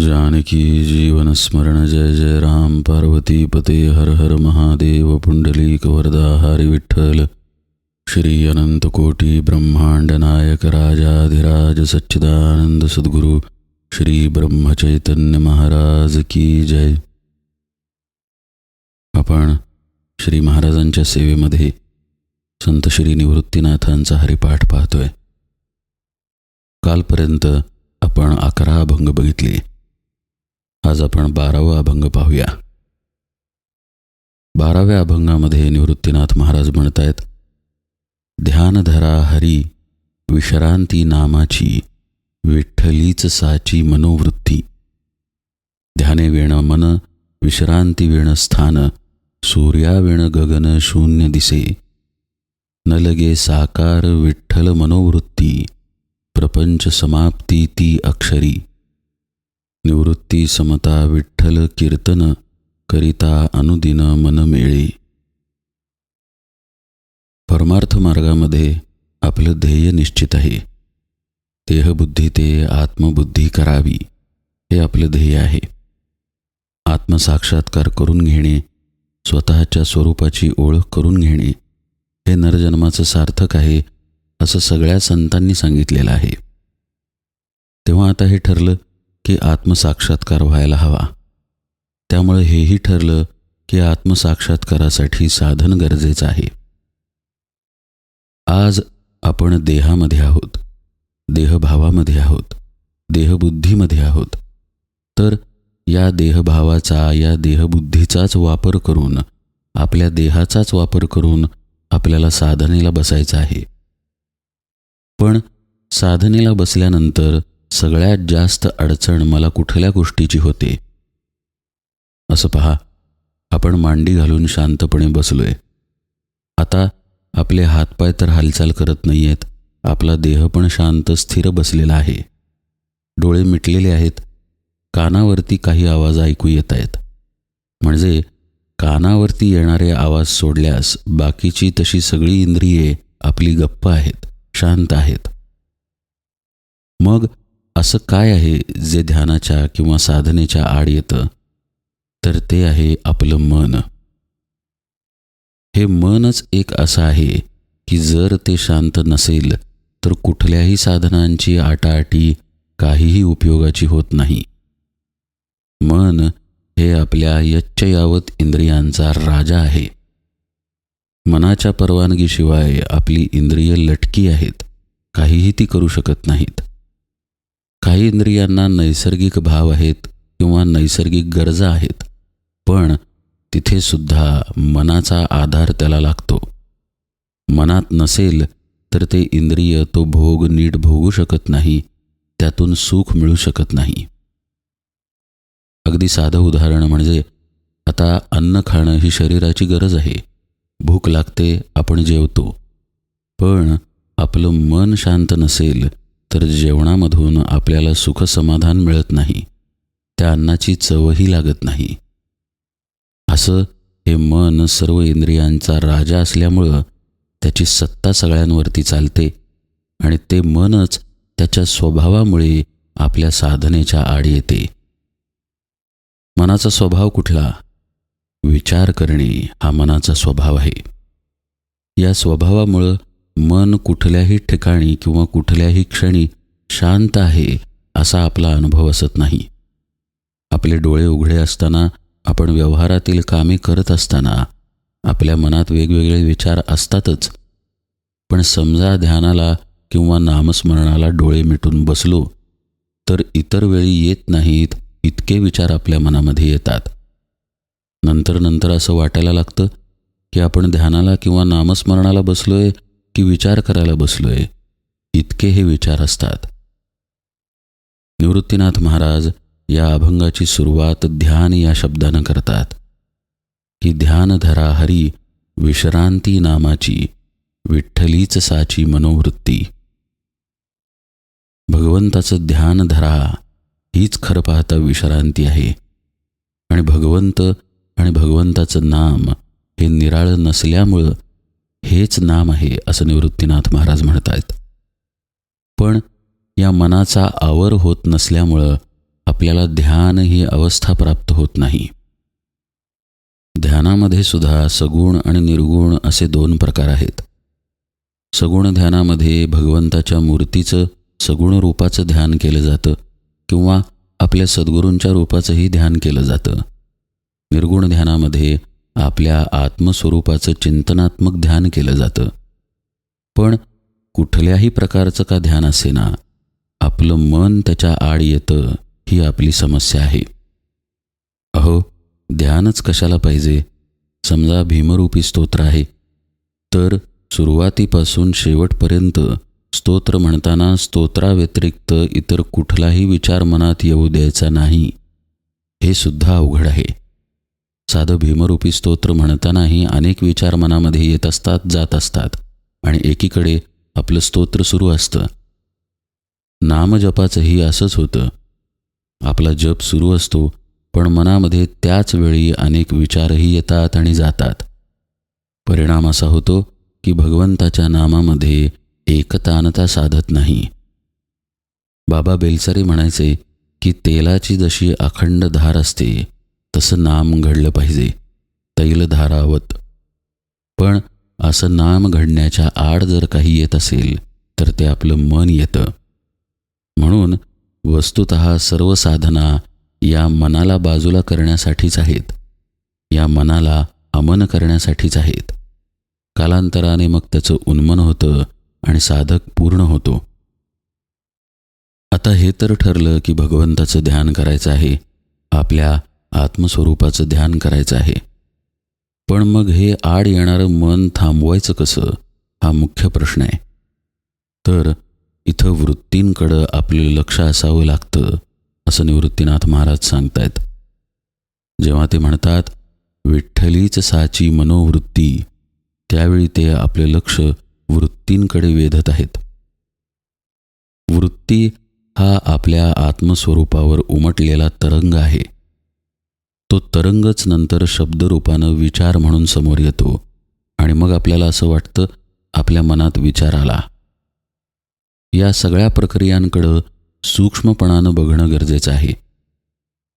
जानकी जीवन स्मरण जय जय राम। पार्वती पते हर हर महादेव। पुंडलीक वरदा हरी विठ्ठल। श्री अनंत कोटी ब्रह्मांड नायक राजाधिराज सच्चिदानंद सद्गुरु श्री ब्रह्मचैतन्य महाराज की जय। आपण श्री महाराजांच्या सेवेमध्ये संत श्री निवृत्तीनाथांचा हरिपाठ पाहतोय. कालपर्यंत आपण अकरा अभंग बघितले. आज आपण बारावा अभंग पाहूया. बाराव्या अभंगामध्ये निवृत्तीनाथ महाराज म्हणतायत ध्यान धरा हरी विश्रांती नामाची विठ्ठलीच साची मनोवृत्ती. ध्याने वेण मन विश्रांती वेण स्थान सूर्या वेण गगन शून्य दिसे. न लगे साकार विठ्ठल मनोवृत्ती प्रपंच समाप्ती ती अक्षरी. निवृत्ती समता विठ्ठल कीर्तन करिता अनुदिन मन परमार्थ मार्गामध्ये आपलं ध्येय निश्चित आहे. देहबुद्धी ते आत्मबुद्धी करावी हे आपलं ध्येय आहे. आत्मसाक्षात्कार करून घेणे स्वतःच्या स्वरूपाची ओळख करून घेणे हे नरजन्माचं सार्थक आहे असं सगळ्या संतांनी सांगितलेलं आहे. तेव्हा आता हे ठरलं की आत्मसाक्षात्कार व्हायला हवा. त्यामुळे हेही ठरलं की आत्मसाक्षात्कारासाठी साधन गरजेचं आहे. आज आपण देहामध्ये आहोत देहभावामध्ये आहोत देहबुद्धीमध्ये आहोत. तर या देहभावाचा या देहबुद्धीचाच वापर करून आपल्या देहाचाच वापर करून आपल्याला साधनेला बसायचं आहे. पण साधनेला बसल्यानंतर सगळ्यात जास्त अडचण मला कुठल्या गोष्टीची होते? असं पहा आपण मांडी घालून शांतपणे बसलोय. आता आपले हातपाय तर हालचाल करत नाही आहेत आपला देह पण शांत स्थिर बसलेला आहे. डोळे मिटलेले आहेत कानावरती काही आवाज ऐकू येत आहेत. म्हणजे कानावरती येणारे आवाज सोडल्यास बाकीची तशी सगळी इंद्रिये आपली गप्प आहेत शांत आहेत. मग असं काय आहे जे ध्यानाच्या किंवा साधनेच्या आड येतं? तर ते आहे आपलं मन. हे मनच एक असं आहे की जर ते शांत नसेल तर कुठल्याही साधनांची आटाआटी काहीही उपयोगाची होत नाही. मन हे आपल्या यच्चयावत इंद्रियांचा राजा आहे. मनाच्या परवानगीशिवाय आपली इंद्रिय लटकी आहेत काहीही ती करू शकत नाहीत. काही इंद्रियांना नैसर्गिक भाव आहेत किंवा नैसर्गिक गरजा आहेत पण तिथे सुद्धा मनाचा आधार त्याला लागतो. मनात नसेल तर ते इंद्रिय तो भोग नीट भोगू शकत नाही त्यातून सुख मिळू शकत नाही. अगदी साधं उदाहरण म्हणजे आता अन्न खाणं ही शरीराची गरज आहे. भूक लागते आपण जेवतो. पण आपलं मन शांत नसेल तर जेवणामधून आपल्याला सुखसमाधान मिळत नाही. त्या अन्नाची चवही लागत नाही. असं हे मन सर्व इंद्रियांचा राजा असल्यामुळं त्याची सत्ता सगळ्यांवरती चालते आणि ते मनच त्याच्या स्वभावामुळे आपल्या साधनेच्या आड येते. मनाचा स्वभाव कुठला? विचार करणे हा मनाचा स्वभाव आहे. या स्वभावामुळं मन कुठल्याही ठिकाणी किंवा कुठल्याही क्षणी शांत आहे असा आपला अनुभव असत नाही. आपले डोळे उघडे असताना आपण व्यवहारातील कामे करत असताना आपल्या मनात वेगवेगळे विचार असतातच. पण समजा ध्यानाला किंवा नामस्मरणाला डोळे मिटून बसलो तर इतर वेळी येत नाहीत इतके विचार आपल्या मनामध्ये येतात. नंतर नंतर असं वाटायला लागतं की आपण ध्यानाला किंवा नामस्मरणाला बसलोय की विचार करायला बसलोय इतके हे विचार असतात. निवृत्तीनाथ महाराज या अभंगाची सुरुवात ध्यान या शब्दानं करतात. की ध्यान धरा हरी विश्रांती नामाची विठ्ठलीच साची मनोवृत्ती. भगवंताचं ध्यान धरा हीच खरं पाहता विश्रांती आहे. आणि भगवंत आणि भगवंताचं नाम हे निराळं नसल्यामुळं हेच नाम आहे असं निवृत्तीनाथ महाराज म्हणत आहेत पण या मनाचा आवर होत नसल्यामुळं आपल्याला ध्यान ही अवस्था प्राप्त होत नाही. ध्यानामध्ये सुद्धा सगुण आणि निर्गुण असे दोन प्रकार आहेत. सगुण ध्यानामध्ये भगवंताच्या मूर्तीचं सगुण रूपाचं ध्यान केलं जातं किंवा आपल्या सद्गुरूंच्या रूपाचंही ध्यान केलं जातं. निर्गुण ध्यानामध्ये आपल्या आत्मस्वरूपाचं चिंतनात्मक ध्यान केलं जातं. पण कुठल्याही प्रकारचं का ध्यान असे ना आपलं मन त्याच्या आड येतं ही आपली समस्या आहे. अहो ध्यानच कशाला पाहिजे? समजा भीमरूपी स्तोत्र आहे. तर सुरुवातीपासून शेवटपर्यंत स्तोत्र म्हणताना स्तोत्राव्यतिरिक्त इतर कुठलाही विचार मनात येऊ द्यायचा नाही हे सुद्धा अवघड आहे. साधं भीमरूपी स्तोत्र म्हणतानाही अनेक विचार मनामध्ये येत असतात जात असतात. आणि एकीकडे आपलं स्तोत्र सुरू असतं. नामजपाचंही असंच होतं. आपला जप सुरू असतो पण मनामध्ये त्याच वेळी अनेक विचारही येतात आणि जातात. परिणाम असा होतो की भगवंताच्या नामामध्ये एकतानता साधत नाही. बाबा बेलसरे म्हणायचे की तेलाची जशी अखंड धार असते तसं नाम घडलं पाहिजे. तैलधारावत. पण असं नाम घडण्याच्या आड जर काही येत असेल तर ते आपलं मन येतं. म्हणून वस्तुत सर्व साधना या मनाला बाजूला करण्यासाठीच आहेत. या मनाला अमन करण्यासाठीच आहेत. कालांतराने मग त्याचं उन्मन होतं आणि साधक पूर्ण होतो. आता हे तर ठरलं की भगवंताचं ध्यान करायचं आहे. आपल्या आत्मस्वरूपाचं ध्यान करायचं आहे. पण मग हे आड येणारं मन थांबवायचं कसं? हा मुख्य प्रश्न आहे. तर इथं वृत्तींकडं आपलं लक्ष असावं लागतं असं निवृत्तीनाथ महाराज सांगतायत. जेव्हा ते म्हणतात विठ्ठलीच साची मनोवृत्ती त्यावेळी ते आपले लक्ष वृत्तींकडे वेधत आहेत. वृत्ती हा आपल्या आत्मस्वरूपावर उमटलेला तरंग आहे. तो तरंगच नंतर शब्दरूपानं विचार म्हणून समोर येतो आणि मग आपल्याला असं वाटतं आपल्या मनात विचार आला. या सगळ्या प्रक्रियांकडं सूक्ष्मपणानं बघणं गरजेचं आहे.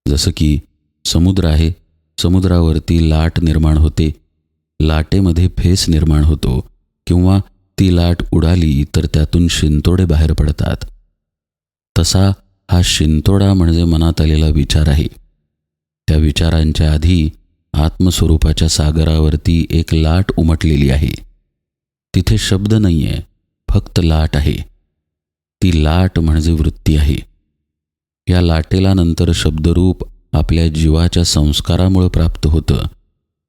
जसं की समुद्र आहे समुद्रावरती लाट निर्माण होते लाटेमध्ये फेस निर्माण होतो किंवा ती लाट उडाली तर त्यातून शिंतोडे बाहेर पडतात. तसा हा शिंतोडा म्हणजे मनात आलेला विचार आहे. त्या विचारांच्या आधी आत्मस्वरूपाच्या सागरावरती एक लाट उमटलेली आहे. तिथे शब्द नाही आहे फक्त लाट आहे. ती लाट म्हणजे वृत्ती आहे. या लाटेला नंतर शब्दरूप आपल्या जीवाच्या संस्कारामुळं प्राप्त होतं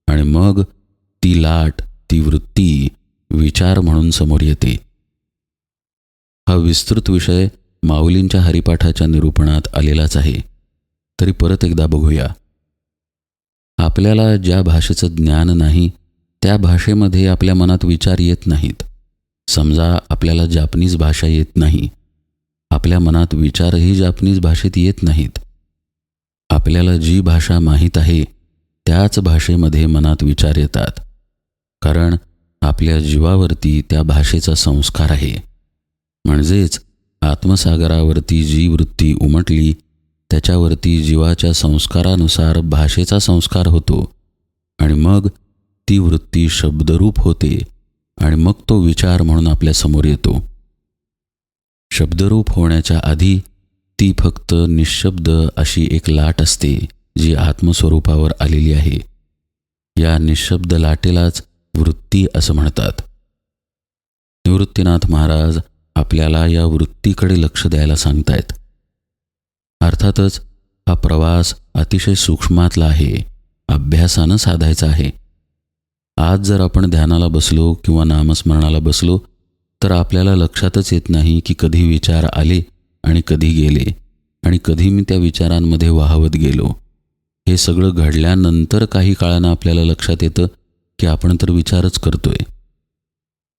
आणि मग ती लाट ती वृत्ती विचार म्हणून समोर येते. हा विस्तृत विषय माऊलींच्या हरिपाठाच्या निरूपणात आलेलाच आहे. तरी परत एकदा बघूया. आपल्याला ज्या भाषेचं ज्ञान नाही त्या भाषेमध्ये आपल्या मनात विचार येत नाहीत. समजा आपल्याला जापनीज भाषा येत नाही. आपल्या मनात विचारही जापनीज भाषेत येत नाहीत. आपल्याला जी भाषा माहीत आहे त्याच भाषेमध्ये मनात विचार येतात. कारण आपल्या जीवावरती त्या भाषेचा संस्कार आहे. म्हणजेच आत्मसागरावरती जी वृत्ती उमटली त्याच्यावरती जीवाच्या संस्कारानुसार भाषेचा संस्कार होतो. आणि मग ती वृत्ती शब्दरूप होते आणि मग तो विचार म्हणून आपल्यासमोर येतो. शब्दरूप होण्याच्या आधी ती फक्त निशब्द अशी एक लाट असते जी आत्मस्वरूपावर आलेली आहे. या निशब्द लाटेलाच वृत्ती असं म्हणतात. निवृत्तीनाथ महाराज आपल्याला या वृत्तीकडे लक्ष द्यायला सांगतायत. अर्थातच हा प्रवास अतिशय सूक्ष्मातला आहे अभ्यासानं साधायचा आहे. आज जर आपण ध्यानाला बसलो किंवा नामस्मरणाला बसलो तर आपल्याला लक्षातच येत नाही की कधी विचार आले आणि कधी गेले आणि कधी मी त्या विचारांमध्ये वाहवत गेलो. हे सगळं घडल्यानंतर काही काळानं आपल्याला लक्षात येतं की आपण तर विचारच करतोय.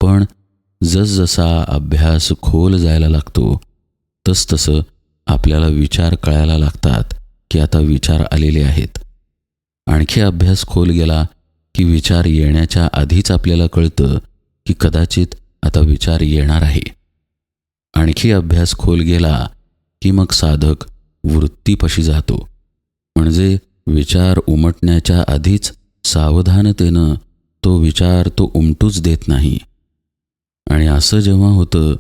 पण जसजसा अभ्यास खोल जायला लागतो तसतसं आपल्याला विचार कळायला लागतात की आता विचार आलेले आहेत. आणखी अभ्यास खोल गेला की विचार येण्याच्या आधीच आपल्याला कळतं की कदाचित आता विचार येणार आहे. आणखी अभ्यास खोल गेला की मग साधक वृत्तीपाशी जातो. म्हणजे विचार उमटण्याच्या आधीच सावधानतेनं तो विचार तो उमटूच देत नाही. आणि असं जेव्हा होतं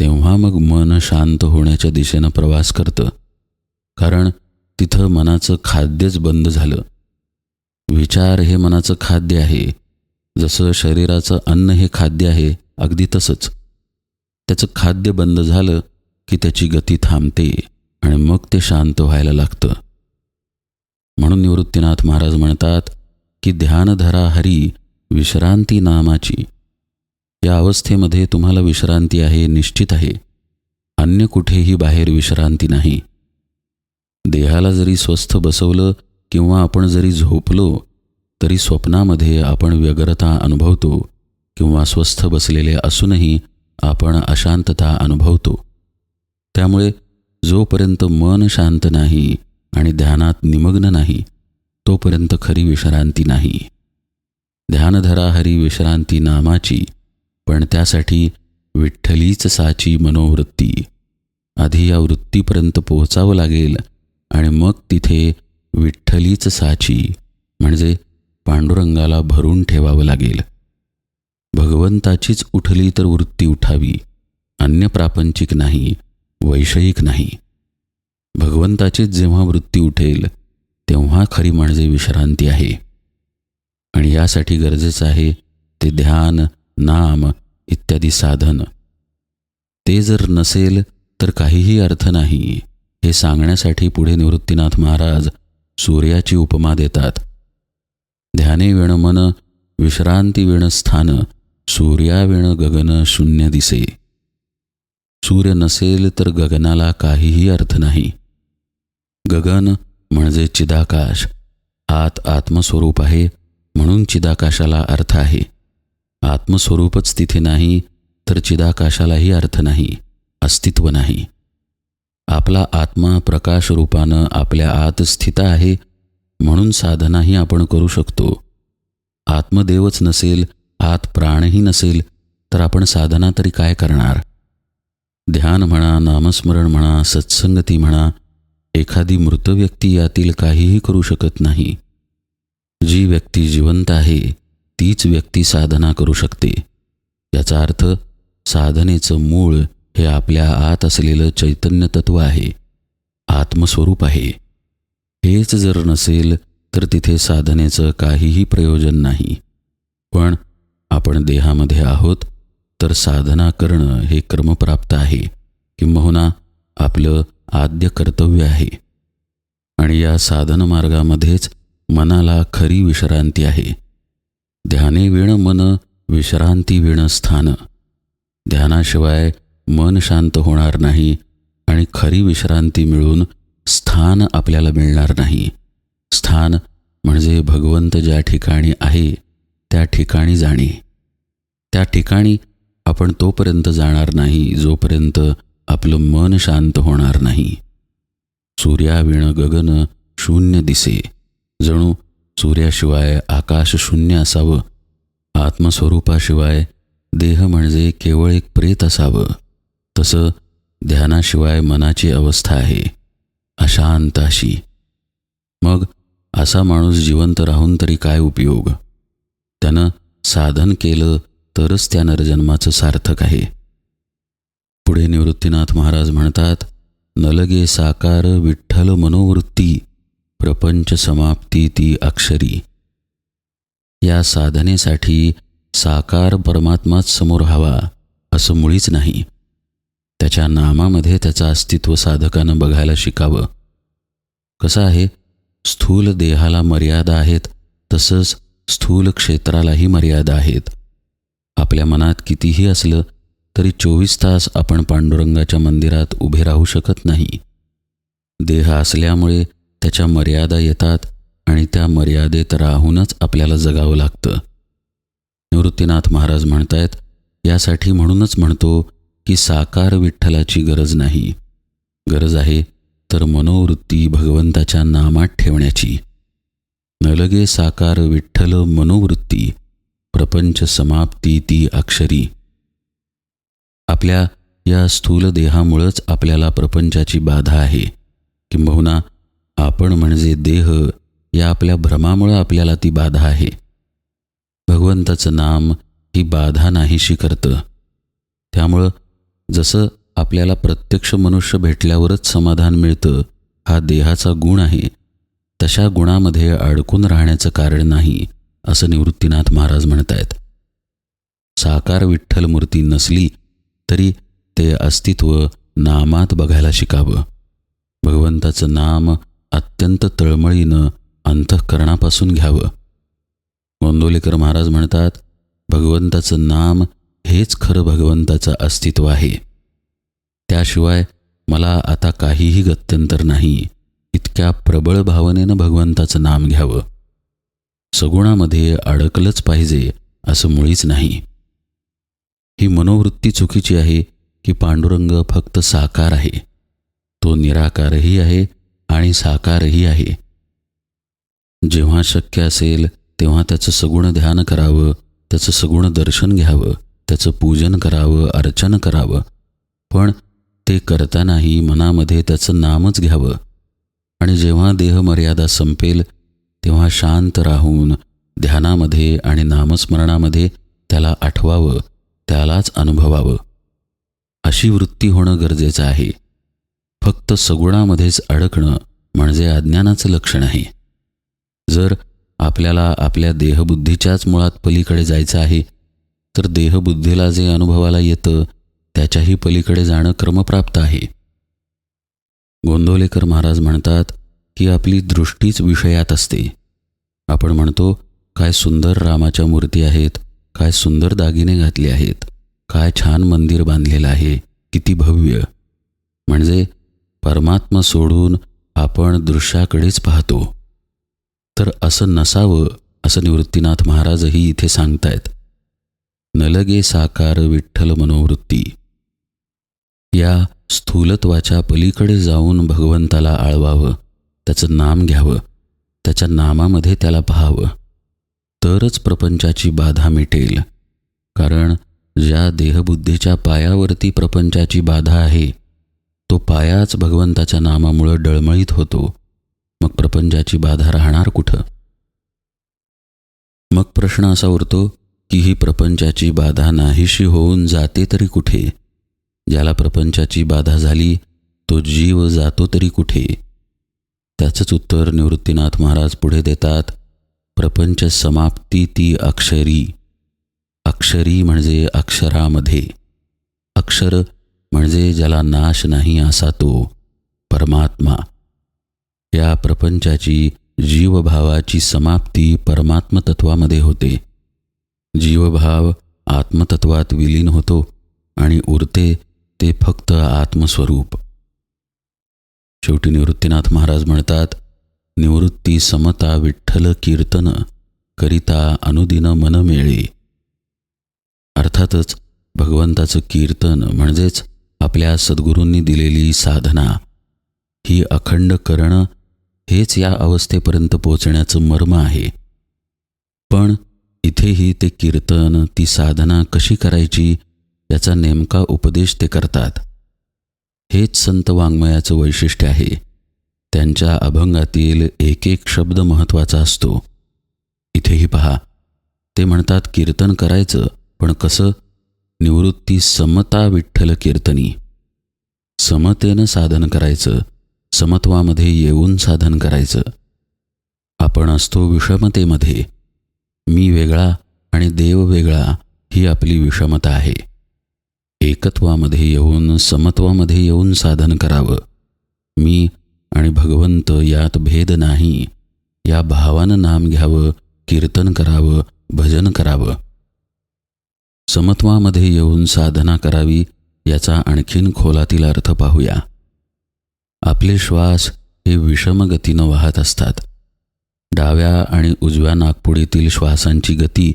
तेव्हा मग मन शांत होण्याच्या दिशेनं प्रवास करतं. कारण तिथं मनाचं खाद्यच बंद झालं. विचार हे मनाचं खाद्य आहे. जसं शरीराचं अन्न हे खाद्य आहे अगदी तसंच. त्याचं खाद्य बंद झालं की त्याची गती थांबते आणि मग ते शांत व्हायला लागतं. म्हणून निवृत्तीनाथ महाराज म्हणतात की ध्यानधरा हरी विश्रांती नामाची. या अवस्थेमध्ये तुम्हाला विश्रांती आहे निश्चित आहे. अन्य कुठेही बाहेर विश्रांती नाही. देहाला जरी स्वस्थ बसवलं किंवा आपण जरी झोपलो तरी स्वप्नामध्ये आपण व्यग्रता अनुभवतो किंवा स्वस्थ बसलेले असूनही आपण अशांतता अनुभवतो. त्यामुळे जोपर्यंत मन शांत नाही आणि ध्यानात निमग्न नाही तोपर्यंत खरी विश्रांती नाही. ध्यानधरा हरी विश्रांती नामाची पण त्यासाठी विठ्ठलीच साची मनोवृत्ती. आधी या वृत्तीपर्यंत पोहोचावं लागेल आणि मग तिथे विठ्ठलीच साची म्हणजे पांडुरंगाला भरून ठेवावं लागेल. भगवंताचीच उठली तर वृत्ती उठावी अन्य प्रापंचिक नाही वैषयिक नाही. भगवंताचीच जेव्हा वृत्ती उठेल तेव्हा खरी म्हणजे विश्रांती आहे. आणि यासाठी गरजेचं आहे ते ध्यान नाम इत्यादी साधन. ते जर नसेल तर काहीही अर्थ नाही हे सांगण्यासाठी पुढे निवृत्तीनाथ महाराज सूर्याची उपमा देतात. ध्याने वेण मन विश्रांती वेण स्थान सूर्याविण गगन शून्य दिसे. सूर्य नसेल तर गगनाला काहीही अर्थ नाही. गगन म्हणजे चिदाकाश आत आत्मस्वरूप आहे म्हणून चिदाकाशाला अर्थ आहे. आत्मस्वरूपच तिथे नाही तर चिदाकाशालाही अर्थ नाही अस्तित्व नाही. आपला आत्मा प्रकाश रूपानं आपल्या आत स्थित आहे म्हणून साधनाही आपण करू शकतो. आत्मदेवच नसेल आत प्राणही नसेल तर आपण साधना तरी काय करणार? ध्यान म्हणा नामस्मरण म्हणा सत्संगती म्हणा एखादी मृत व्यक्ती यातील काहीही करू शकत नाही. जी व्यक्ती जिवंत आहे तीच व्यक्ती साधना करू शकते. याचा अर्थ साधनेचं मूळ हे आपल्या आत असलेलं चैतन्य तत्व आहे. आत्मस्वरूप आहे. हेच जर नसेल तर तिथे साधनेचं काहीही प्रयोजन नाही. पण आपण देहामध्ये आहोत तर साधना करणं हे क्रमप्राप्त आहे किंबहुना आपलं आद्य कर्तव्य आहे. आणि या साधन मार्गामध्येच मनाला खरी विश्रांती आहे. ध्याने विण मन विश्रांती विण स्थान. ध्यानाशिवाय मन शांत होणार नाही आणि खरी विश्रांती मिळून स्थान आपल्याला मिळणार नाही. स्थान म्हणजे भगवंत ज्या ठिकाणी आहे त्या ठिकाणी जाणे. त्या ठिकाणी आपण तोपर्यंत जाणार नाही जोपर्यंत आपलं मन शांत होणार नाही. सूर्याविण गगन शून्य दिसे. जणू सूर्याशिवाय आकाश शून्य असावं. आत्मस्वरूपाशिवाय देह म्हणजे केवळ एक प्रेत असावं. तसं ध्यानाशिवाय मनाची अवस्था आहे. अशांत अशी मग असा माणूस जिवंत राहून तरी काय उपयोग? त्यानं साधन केलं तरच त्या नरजन्माचं सार्थक आहे. पुढे निवृत्तीनाथ महाराज म्हणतात नलगे साकार विठ्ठल मनोवृत्ती. प्रपंच समाप्ती ती अक्षरी. या साधनेसाठी साकार परमात्माच समोर हवा असं मुळीच नाही. त्याच्या नामामध्ये त्याचं अस्तित्व साधकानं बघायला शिकावं. कसं आहे? स्थूल देहाला मर्यादा आहेत तसंच स्थूल क्षेत्रालाही मर्यादा आहेत. आपल्या मनात कितीही असलं तरी चोवीस तास आपण पांडुरंगाच्या मंदिरात उभे राहू शकत नाही. देह असल्यामुळे त्याच्या मर्यादा येतात आणि त्या मर्यादेत राहूनच आपल्याला जगावं लागतं. निवृत्तीनाथ महाराज म्हणतायत यासाठी म्हणूनच म्हणतो की साकार विठ्ठलाची गरज नाही. गरज आहे तर मनोवृत्ती भगवंताच्या नामात ठेवण्याची. नलगे साकार विठ्ठल मनोवृत्ती प्रपंच समाप्ती ती अक्षरी. आपल्या या स्थूल देहामुळंच आपल्याला प्रपंचाची बाधा आहे. किंबहुना आपण म्हणजे देह या आपल्या भ्रमामुळं आपल्याला ती बाधा आहे. भगवंताचं नाम ही बाधा नाहीशी करतं. त्यामुळं जसं आपल्याला प्रत्यक्ष मनुष्य भेटल्यावरच समाधान मिळतं हा देहाचा गुण आहे तशा गुणामध्ये अडकून राहण्याचं कारण नाही असं निवृत्तीनाथ महाराज म्हणत आहेत साकार विठ्ठल मूर्ती नसली तरी ते अस्तित्व नामात बघायला शिकावं. भगवंताचं नाम अत्यंत तळमळीनं अंतःकरणापासून घ्यावं. गोंदोलेकर महाराज म्हणतात भगवंताचं नाम हेच खरं भगवंताचं अस्तित्व आहे. त्याशिवाय मला आता काहीही गत्यंतर नाही. इतक्या प्रबळ भावनेनं भगवंताचं नाम घ्यावं. सगुणामध्ये अडकलंच पाहिजे असं मुळीच नाही. ही मनोवृत्ती चुकीची आहे की पांडुरंग फक्त साकार आहे. तो निराकारही आहे आणि साकारही आहे. जेव्हा शक्य असेल तेव्हा त्याचं सगुण ध्यान करावं त्याचं सगुण दर्शन घ्यावं त्याचं पूजन करावं अर्चन करावं. पण ते करतानाही मनामध्ये त्याचं नामच घ्यावं. आणि जेव्हा देहमर्यादा संपेल तेव्हा शांत राहून ध्यानामध्ये आणि नामस्मरणामध्ये त्याला आठवावं त्यालाच अनुभवावं. अशी वृत्ती होणं गरजेचं आहे. फक्त सगुणामध्येच अडकणं म्हणजे अज्ञानाचं लक्षण आहे जर आपल्याला आपल्या देहबुद्धीच्याच मुळात पलीकडे जायचं आहे तर देहबुद्धीला जे अनुभवाला येतं त्याच्याही पलीकडे जाणं क्रमप्राप्त आहे. गोंदवलेकर महाराज म्हणतात की आपली दृष्टीच विषयात असते. आपण म्हणतो काय सुंदर रामाच्या मूर्ती आहेत काय सुंदर दागिने घातले आहेत काय छान मंदिर बांधलेलं आहे किती भव्य. म्हणजे परमात्मा सोडून आपण दृश्याकडेच पाहतो. तर असं नसावं असं निवृत्तीनाथ महाराजही इथे सांगतायत. नलगे साकार विठ्ठल मनोवृत्ती. या स्थूलत्वाच्या पलीकडे जाऊन भगवंताला आळवावं त्याचं नाम घ्यावं त्याच्या नामामध्ये त्याला पाहावं. तरच प्रपंचाची बाधा मिटेल. कारण ज्या देहबुद्धीच्या पायावरती प्रपंचाची बाधा आहे तो पायाच भगवंताच्या नामामुळं डळमळीत होतो. मग प्रपंचाची बाधा राहणार कुठं? मग प्रश्न असा उरतो की ही प्रपंचाची बाधा नाहीशी होऊन जाते तरी कुठे? ज्याला प्रपंचाची बाधा झाली तो जीव जातो तरी कुठे? त्याचंच उत्तर निवृत्तीनाथ महाराज पुढे देतात प्रपंच समाप्ती ती अक्षरी. अक्षरी म्हणजे अक्षरामध्ये. अक्षर म्हणजे ज्याला नाश नाही असा तो परमात्मा. या प्रपंचाची जीवभावाची समाप्ती परमात्मतत्वामध्ये होते. जीवभाव आत्मतत्वात विलीन होतो आणि उरते ते फक्त आत्मस्वरूप. शेवटी निवृत्तीनाथ महाराज म्हणतात निवृत्ती समता विठ्ठल कीर्तन करिता अनुदिन मन मिळे अर्थातच भगवंताचं कीर्तन म्हणजेच आपल्या सद्गुरूंनी दिलेली साधना ही अखंड करणं हेच या अवस्थेपर्यंत पोचण्याचं मर्म आहे. पण इथेही ते कीर्तन ती साधना कशी करायची याचा नेमका उपदेश ते करतात. हेच संत वाङ्मयाचं वैशिष्ट्य आहे. त्यांच्या अभंगातील एक एक शब्द महत्त्वाचा असतो. इथेही पहा ते म्हणतात कीर्तन करायचं पण कसं निवृत्ती समता विठ्ठल कीर्तनी. समतेनं साधन करायचं समत्वामध्ये येऊन साधन करायचं. आपण असतो विषमतेमध्ये. मी वेगळा आणि देव वेगळा ही आपली विषमता आहे. एकत्वामध्ये येऊन समत्वामध्ये येऊन साधन करावं. मी आणि भगवंत यात भेद नाही. या भावानं नाम घ्यावं कीर्तन करावं भजन करावं. समत्वामध्ये येऊन साधना करावी याचा आणखीन खोलातील अर्थ पाहूया. आपले श्वास हे विषमगतीनं वाहत असतात. डाव्या आणि उजव्या नागपुडीतील श्वासांची गती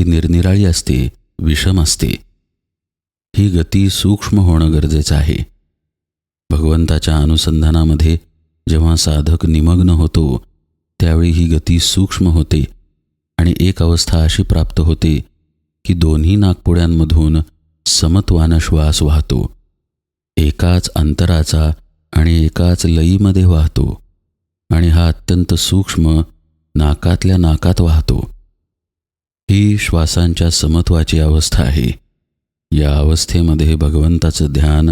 ही निरनिराळी असते विषम असते. ही गती सूक्ष्म होणं गरजेचं आहे. भगवंताच्या अनुसंधानामध्ये जेव्हा साधक निमग्न होतो त्यावेळी ही गती सूक्ष्म होते आणि एक अवस्था अशी प्राप्त होते की दोन्ही नागपुड्यांमधून समत्वानं श्वास वाहतो. एकाच अंतराचा आणि एकाच लईमध्ये वाहतो आणि हा अत्यंत सूक्ष्म नाकातल्या नाकात वाहतो. ही श्वासांच्या समत्वाची अवस्था आहे. या अवस्थेमध्ये भगवंताचं ध्यान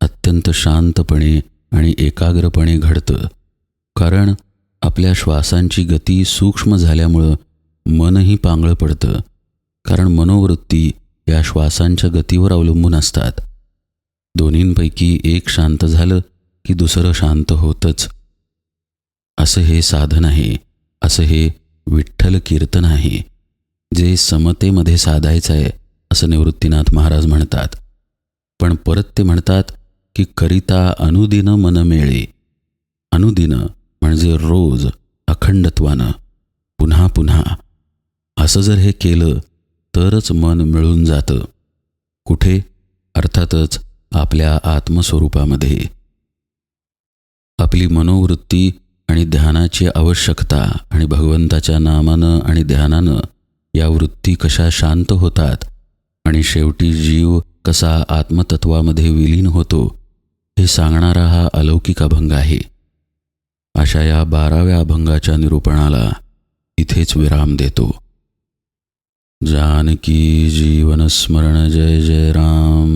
अत्यंत शांतपणे आणि एकाग्रपणे घडतं. कारण आपल्या श्वासांची गती सूक्ष्म झाल्यामुळं मनही पांगळं पडतं. कारण मनोवृत्ती या श्वासांच्या गतीवर अवलंबून असतात. दोन्हींपैकी एक शांत झालं की दुसरं शांत होतच. असं हे साधन आहे. असं हे विठ्ठल कीर्तन आहे. जे समतेमध्ये साधायचं आहे असं निवृत्तीनाथ महाराज म्हणतात. पण परत ते म्हणतात की करिता अनुदिन मनमेळे अनुदिन म्हणजे रोज अखंडत्वानं. पुन्हा पुन्हा. असं जर हे केलं तरच मन मिळून जातं. कुठे? अर्थातच आपल्या आत्मस्वरूपामध्ये. आपली मनोवृत्ती आणि ध्यानाची आवश्यकता आणि भगवंताच्या नामानं आणि ध्यानानं या वृत्ती कशा शांत होतात आणि शेवटी जीव कसा आत्मतत्वामध्ये विलीन होतो हे सांगणारा हा अलौकिक अभंग आहे. अशा या बाराव्या अभंगाच्या निरूपणाला इथेच विराम देतो. जानकी जीवन स्मरण जय जय राम।